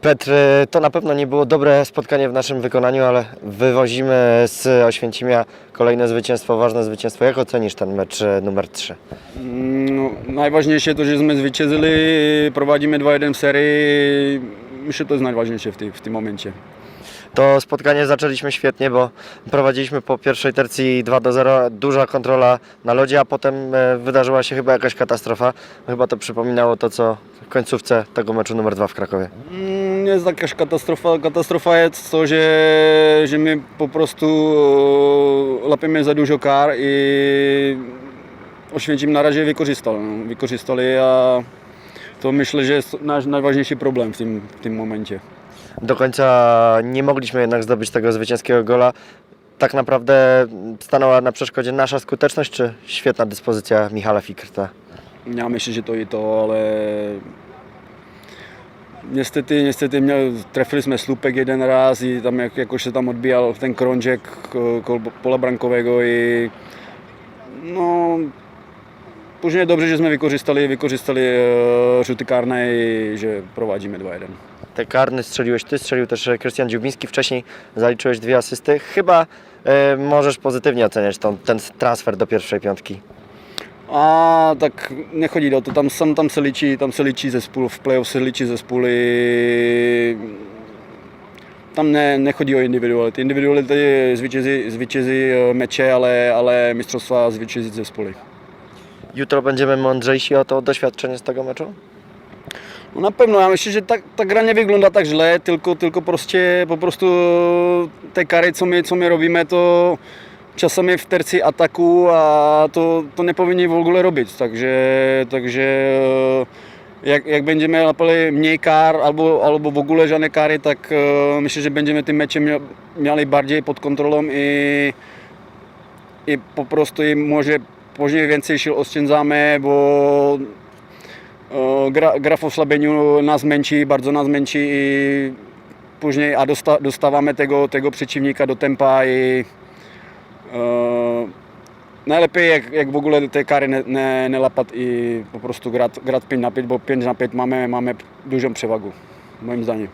Petr, to na pewno nie było dobre spotkanie w naszym wykonaniu, ale wywozimy z Oświęcimia kolejne zwycięstwo, ważne zwycięstwo. Jak ocenisz ten mecz e, numer 3? No, najważniejsze to, že jsme zvítězili, provádíme 2-1 v sérii, myslím, že to jest najważniejsze w, w tym momencie. To spotkanie zaczęliśmy świetnie, bo prowadziliśmy po pierwszej tercji 2 do 0, duża kontrola na lodzie, a potem e, wydarzyła się chyba jakaś katastrofa. Chyba to przypominało to, co w końcówce tego meczu numer 2 w Krakowie. Mm, jest jakaś katastrofa. Katastrofa jest to, že, že my po prostu eh, lapíme za dużo kar i Oświęcim na razie wykorzystali. No. Wykorzystali a to myślę, że jest nasz najważniejszy problem w tym, w tym momencie. Do końca nie mogliśmy jednak zdobyć tego zwycięskiego gola. Tak naprawdę stanęła na przeszkodzie nasza skuteczność, czy świetna dyspozycja Michala Fikrta? Já myslím, že to je to, ale Niestety, niestety měl, trefili jsme slupek jeden raz i tam jak, jakož se tam odbíjal ten kronček k- kol pola brankového i no Później dobrze, že jsme vykořistali, vykořistali uh, rzuty karné i že provádíme 2-1. Te karny strzeliłeś ty, strzelił też e, Krystian Dziubiński. Wcześniej zaliczyłeś dwie asysty. Chyba e, możesz pozytywnie oceniać tą, ten transfer do pierwszej piątki. A tak nechodí o to, tam, sam, tam se ličí, tam se ličí ze spolu, v playoff se ličí ze spůly, tam ne, nechodí o individuality. Individuality zvítězí, zvítězí eh, meče, ale, ale mistrovstva zvítězit ze spolu. Jutro będziemy mądrzejsi o to doświadczenie z tego meczu? No na pewno, já myslím, že ta, ta gra tak zle, tylko, tylko prostě po prostu kary, co my, co my robíme, to časami v terci ataku a to, to nepovinni v ogóle robić, takže, takže eh, jak, jak będziemy lapali mniej kar albo, albo w ogóle žádné kary, tak eh, myślę, že będziemy meczem mia- mieli bardziej pod kontrolą i, i po prostu może później więcej sił oszczędzamy, bo gra, gra v oslabeniu nás menší, bardzo nás menší i później a dosta, dostáváme tego, tego przeciwnika do tempa i uh, najlepiej jak, jak v ogóle té kary ne, ne, nelapat i po prostu grát, grát 5 na 5, bo 5 na 5 máme, máme dużą przewagu, moim zdaniem.